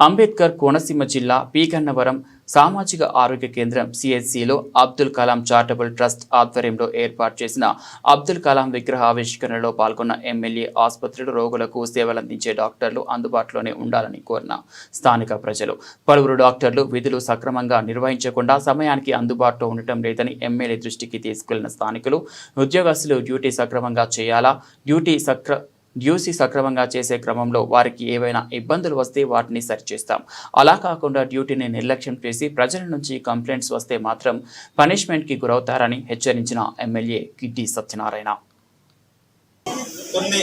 అంబేద్కర్ కోనసీమ జిల్లా పీకన్నవరం సామాజిక ఆరోగ్య కేంద్రం సిహెచ్సిలో అబ్దుల్ కలాం చారిటబుల్ ట్రస్ట్ ఆధ్వర్యంలో ఏర్పాటు చేసిన అబ్దుల్ కలాం విగ్రహ ఆవిష్కరణలో పాల్గొన్న ఎమ్మెల్యే ఆసుపత్రులు రోగులకు సేవలందించే డాక్టర్లు అందుబాటులోనే ఉండాలని కోరిన స్థానిక ప్రజలు. పలువురు డాక్టర్లు విధులు సక్రమంగా నిర్వహించకుండా సమయానికి అందుబాటులో ఉండటం లేదని ఎమ్మెల్యే దృష్టికి తీసుకెళ్ళిన స్థానికులు ఉద్యోగస్తులు డ్యూటీ సక్రమంగా చేయాలా? డ్యూటీ సక్ర డ్యూసీ సక్రమంగా చేసే క్రమంలో వారికి ఏవైనా ఇబ్బందులు వస్తే వాటిని సరిచేస్తాం. అలా కాకుండా డ్యూటీని నిర్లక్ష్యం చేసి ప్రజల నుంచి కంప్లైంట్స్ వస్తే మాత్రం పనిష్మెంట్కి గురవుతారని హెచ్చరించిన ఎమ్మెల్యే కిడ్డి సత్యనారాయణ. కొన్ని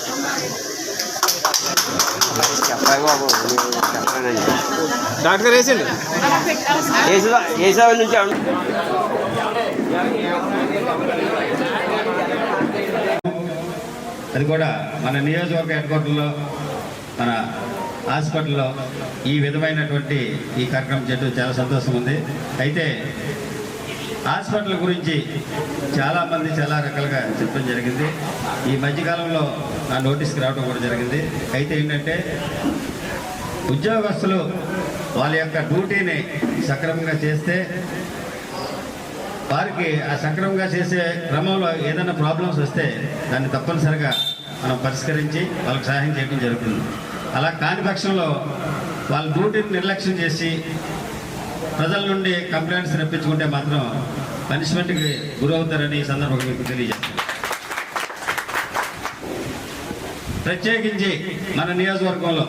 డాక్టర్ గారు వేసిండు ఏసావి నుంచి అది కూడా మన నియోజకవర్గ హెడ్ క్వార్టర్లో మన హాస్పిటల్లో ఈ విధమైనటువంటి ఈ కార్యక్రమం చేయడం చాలా సంతోషం ఉంది. అయితే హాస్పిటల్ గురించి చాలామంది చాలా రకాలుగా చెప్పడం జరిగింది. ఈ మధ్యకాలంలో నా నోటీస్కి రావడం కూడా జరిగింది. అయితే ఏంటంటే ఉద్యోగస్తులు వాళ్ళ యొక్క డ్యూటీని సక్రమంగా చేస్తే వారికి ఆ సక్రమంగా చేసే క్రమంలో ఏదైనా ప్రాబ్లమ్స్ వస్తే దాన్ని తప్పనిసరిగా మనం పరిష్కరించి వాళ్ళకి సహాయం చేయడం జరుగుతుంది. అలా కాని పక్షంలో వాళ్ళ డ్యూటీని నిర్లక్ష్యం చేసి ప్రజల నుండి కంప్లైంట్స్ రప్పించుకుంటే మాత్రం పనిష్మెంట్కి గురవుతారని ఈ సందర్భంగా మీకు తెలియజేస్తాను ప్రత్యేకించి మన నియోజకవర్గంలో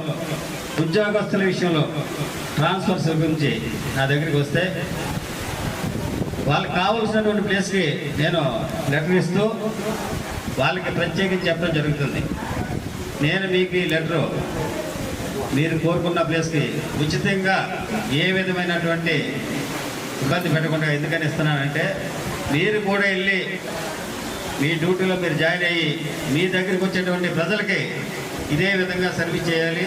ఉద్యోగస్తుల విషయంలో ట్రాన్స్ఫర్స్ గురించి నా దగ్గరికి వస్తే వాళ్ళకి కావాల్సినటువంటి ప్లేస్కి నేను లెటర్ ఇస్తూ వాళ్ళకి ప్రత్యేకించి చెప్పడం జరుగుతుంది. నేను మీకు ఈ లెటరు మీరు కోరుకున్న ప్లేస్కి ఉచితంగా ఏ విధమైనటువంటి ఇబ్బంది పెట్టకుండా ఎందుకని ఇస్తున్నానంటే మీరు కూడా వెళ్ళి మీ డ్యూటీలో మీరు జాయిన్ అయ్యి మీ దగ్గరికి వచ్చేటువంటి ప్రజలకి ఇదే విధంగా సర్వీస్ చేయాలి.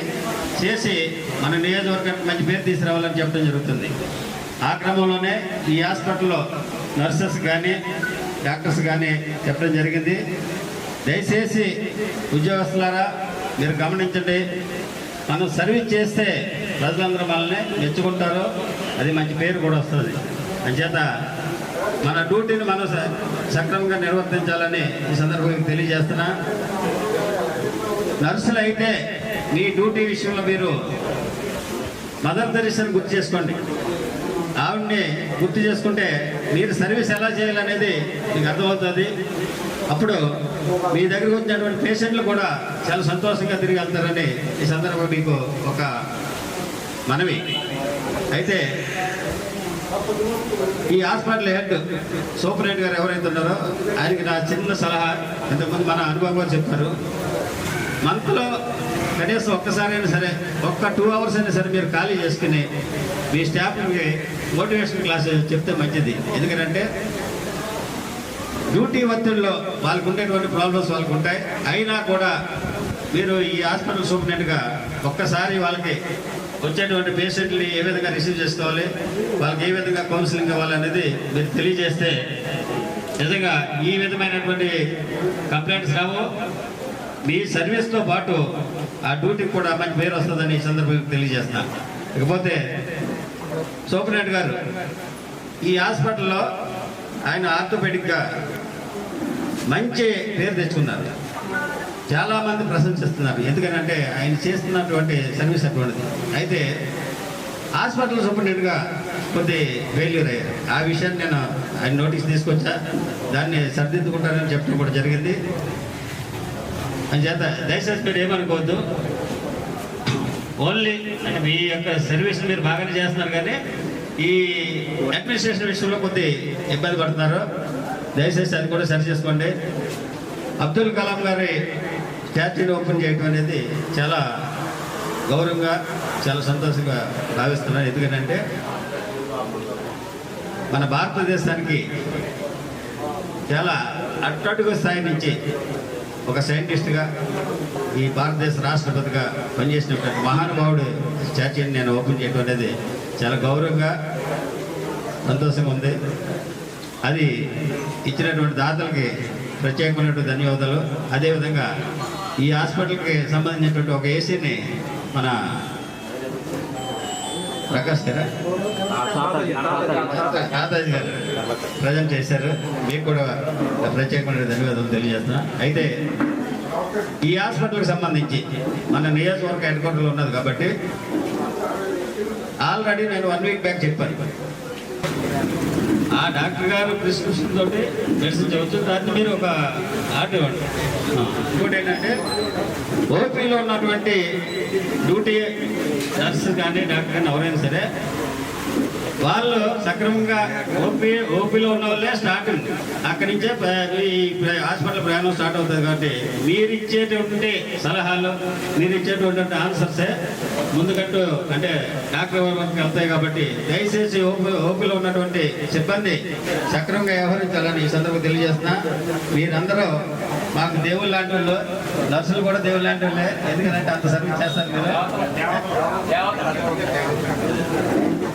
చేసి మన నియోజకవర్గానికి మంచి పేరు తీసుకురావాలని చెప్పడం జరుగుతుంది. ఆ క్రమంలోనే ఈ హాస్పిటల్లో నర్సెస్ కానీ డాక్టర్స్ కానీ చెప్పడం జరిగింది. దయచేసి ఉద్యోగస్తులారా మీరు గమనించండి. మనం సర్వీస్ చేస్తే ప్రజలందరూ మనల్ని మెచ్చుకుంటారు. అది మంచి పేరు కూడా వస్తుంది. అంచేత మన డ్యూటీని మనం స- సక్రమంగా నిర్వర్తించాలని ఈ సందర్భంగా తెలియజేస్తున్నా. నర్సులు అయితే మీ డ్యూటీ విషయంలో మీరు మదర్ తెరీసాని గుర్తు చేసుకోండి. ఆవిడ్ని గుర్తు చేసుకుంటే మీరు సర్వీస్ ఎలా చేయాలనేది మీకు అర్థమవుతుంది. అప్పుడు మీ దగ్గరకు వచ్చినటువంటి పేషెంట్లు కూడా చాలా సంతోషంగా తిరిగి వెళ్తారని ఈ సందర్భంగా మీకు ఒక మనవి. అయితే ఈ హాస్పిటల్ హెడ్ సూపరింటెండెంట్ గారు ఎవరైతే ఉన్నారో ఆయనకి నా చిన్న సలహా ఇంతకుముందు మన అనుభవం కూడా చెప్పారు. మంత్లో కనీసం ఒక్కసారైనా సరే ఒక్క టూ అవర్స్ అయినా సరే మీరు ఖాళీ చేసుకుని మీ స్టాఫ్కి మోటివేషన్ క్లాస్ చెప్తే మంచిది. ఎందుకంటే డ్యూటీ ఒత్తిడిలో వాళ్ళకు ఉండేటువంటి ప్రాబ్లమ్స్ వాళ్ళకు ఉంటాయి అయినా కూడా మీరు ఈ హాస్పిటల్ సూపరింటెండెంట్గా ఒక్కసారి వాళ్ళకి వచ్చేటువంటి పేషెంట్ని ఏ విధంగా రిసీవ్ చేసుకోవాలి వాళ్ళకి ఏ విధంగా కౌన్సిలింగ్ ఇవ్వాలనేది మీరు తెలియజేస్తే నిజంగా ఈ విధమైనటువంటి కంప్లైంట్స్ రావు. మీ సర్వీస్తో పాటు ఆ డ్యూటీకి కూడా మంచి పేరు వస్తుందని ఈ సందర్భంగా తెలియజేస్తాను ఇకపోతే సూపరింటెండెంట్ గారు ఈ హాస్పిటల్లో ఆయన ఆర్థోపెడిక్గా మంచి పేరు తెచ్చుకున్నారు. చాలామంది ప్రశంసిస్తున్నారు. ఎందుకనంటే ఆయన చేస్తున్నటువంటి సర్వీస్ అటువంటిది. అయితే హాస్పిటల్ సూపరింటెండెంట్గా కొద్ది ఫెయిల్యూర్ అయ్యారు ఆ విషయాన్ని నేను ఆయన నోటీస్ తీసుకొచ్చా. దాన్ని సరిదిద్దుకుంటారని చెప్పడం కూడా జరిగింది. అంచేత దయచేసి మీరు ఏమనుకోవద్దు. ఓన్లీ అంటే మీ యొక్క సర్వీస్ మీరు బాగానే చేస్తున్నారు కానీ ఈ అడ్మినిస్ట్రేషన్ విషయంలో కొద్ది ఇబ్బంది పడుతున్నారు. దయచేసి అది కూడా సరి చేసుకోండి. అబ్దుల్ కలాం గారి స్టాచ్యూని ఓపెన్ చేయడం అనేది చాలా గౌరవంగా చాలా సంతోషంగా భావిస్తున్నాను. ఎందుకంటే మన భారతదేశానికి చాలా అట్టడుగు స్థాయి నుంచి ఒక సైంటిస్ట్గా ఈ భారతదేశ రాష్ట్రపతిగా పనిచేసినటువంటి మహానుభావుడు స్టాచ్యూని నేను ఓపెన్ చేయడం అనేది చాలా గౌరవంగా సంతోషంగా ఉంది. అది ఇచ్చినటువంటి దాతలకి ప్రత్యేకమైనటువంటి ధన్యవాదాలు. అదేవిధంగా ఈ హాస్పిటల్కి సంబంధించినటువంటి ఒక ఏసీని మన ప్రకాష్ గారా? తాతాజీ గారు ప్రజెంట్ చేశారు. మీకు కూడా ప్రత్యేకమైన ధన్యవాదాలు తెలియజేస్తున్నా. అయితే ఈ హాస్పిటల్కి సంబంధించి మన నియోజకవర్గ హెడ్ క్వార్టర్లో ఉన్నది కాబట్టి ఆల్రెడీ నేను వన్ వీక్ బ్యాక్ చెప్పాను. ఆ డాక్టర్ గారు ప్రిస్క్రిప్షన్ తోటి మెడిసిన్ చేయవచ్చు దాన్ని మీరు ఒక ఆర్డర్ ఇవ్వండి. ఇంకోటి ఏంటంటే ఓపీలో ఉన్నటువంటి డ్యూటీ నర్స్ కానీ డాక్టర్ కానీ ఎవరైనా సరే వాళ్ళు సక్రమంగా ఓపీ ఓపీలో ఉన్న వాళ్ళే స్టార్టింగ్ అక్కడి నుంచే ఈ హాస్పిటల్ ప్రయాణం స్టార్ట్ అవుతుంది కాబట్టి మీరు ఇచ్చేటువంటి సలహాలు మీరు ఇచ్చేటువంటి ఆన్సర్సే ముందుకట్టు అంటే డాక్టర్ వరకు వెళ్తాయి కాబట్టి దయచేసి ఓపీ ఓపీలో ఉన్నటువంటి సిబ్బంది సక్రమంగా వ్యవహరించాలని ఈ సందర్భంగా తెలియజేస్తున్నా. మీరందరూ మాకు దేవుళ్ళు లాంటి వాళ్ళు నర్సులు కూడా దేవుళ్ళు లాంటి వాళ్ళే. ఎందుకంటే అంత సర్వీస్ చేస్తారు మీరు.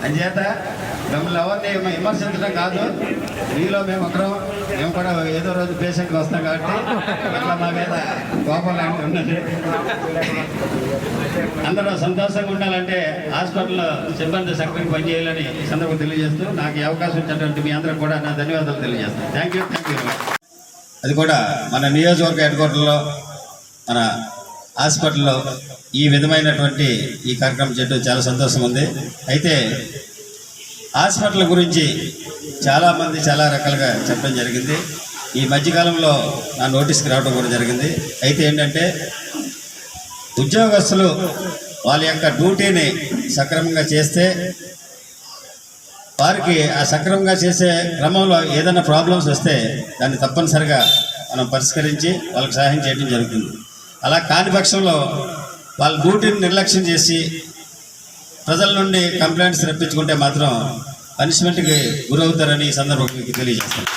అంచేత మిమ్మల్ని ఎవరిని విమర్శించడం కాదు. మీలో మేము ఒకరం మేము కూడా ఏదో రోజు పేషెంట్కి వస్తాం కాబట్టి ఇట్లా మా మీద కోపం లాంటివి ఉన్నది. అందరూ సంతోషంగా ఉండాలంటే హాస్పిటల్లో సిబ్బంది సక్రమంగా పనిచేయాలని సందర్భం తెలియజేస్తూ నాకు ఈ అవకాశం ఇచ్చినటువంటి మీ అందరూ కూడా నా ధన్యవాదాలు తెలియజేస్తాను. థ్యాంక్ యూ థ్యాంక్ యూ అది కూడా మన నియోజకవర్గ హెడ్ క్వార్టర్లో మన హాస్పిటల్లో ఈ విధమైనటువంటి ఈ కార్యక్రమం చేయడం చాలా సంతోషం ఉంది. అయితే హాస్పిటల్ గురించి చాలామంది చాలా రకాలుగా చెప్పడం జరిగింది. ఈ మధ్యకాలంలో నా నోటీస్కి రావడం కూడా జరిగింది. అయితే ఏంటంటే ఉద్యోగస్తులు వాళ్ళ యొక్క డ్యూటీని సక్రమంగా చేస్తే వారికి ఆ సక్రమంగా చేసే క్రమంలో ఏదైనా ప్రాబ్లమ్స్ వస్తే దాన్ని తప్పనిసరిగా మనం పరిష్కరించి వాళ్ళకి సహాయం చేయడం జరుగుతుంది. అలా కాని పక్షంలో వాళ్ళ డ్యూటీని నిర్లక్ష్యం చేసి ప్రజల నుండి కంప్లైంట్స్ రప్పించుకుంటే మాత్రం పనిష్మెంట్కి గురవుతారని ఈ సందర్భంగా మీకు తెలియజేస్తాను.